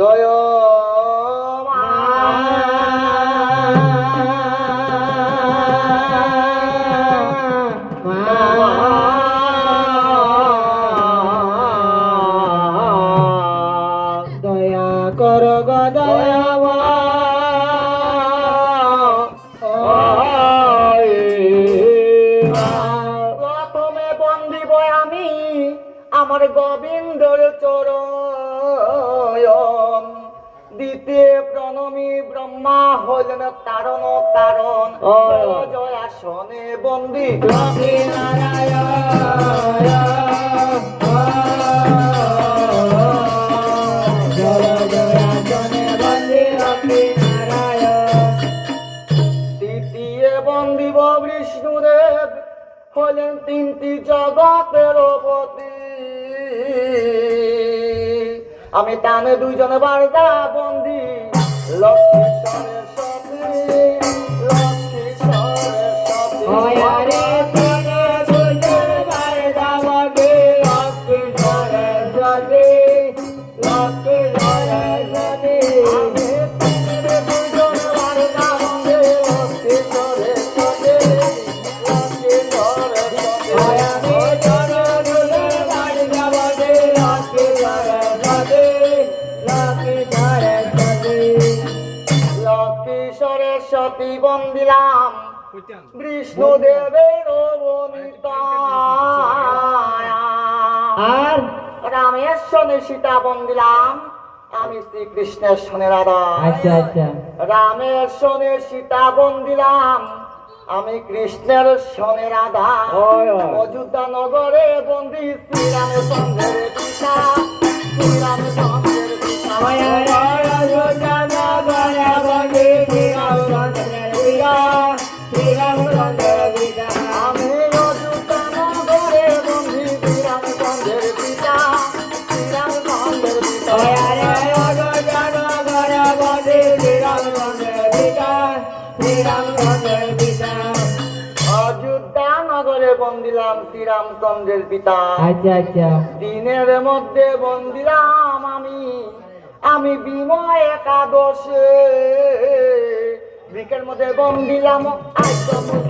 জয় কর গো দয়াবা প্রথমে বন্দিব আমি আমার গোবিন্দর চরণ। দ্বিতীয় প্রণমী ব্রহ্মা হইলেন তারণ কারণ। জয় আসনে বন্দি লক্ষ্মী নারায়ণ। হলেন তিনটি জগতের পতি আমি টানে দুইজন বারদা বন্দি লক্ষ্মী লক্ষ্মী সরস্বতী বন্দিলাম। বিষ্ণুদেবের আর? রামের সনে সীতা বন্দিলাম। আমি শ্রীকৃষ্ণের সনে রাধা আচ্ছা আচ্ছা। রামের সনে সীতা বন্দিলাম। আমি কৃষ্ণের সনে রাধা। অযোধ্যা নগরে বন্দি শ্রীরামচন্দ্রের পিতা শ্রীরামচন্দ্রের নগরে বন্দিলাম শ্রীরামচন্দ্রের পিতা। আচ্ছা আচ্ছা। দিনের মধ্যে বন্দিলাম আমি। আমি বিময় একাদশে। বিকের মধ্যে বন্দিলাম আইতম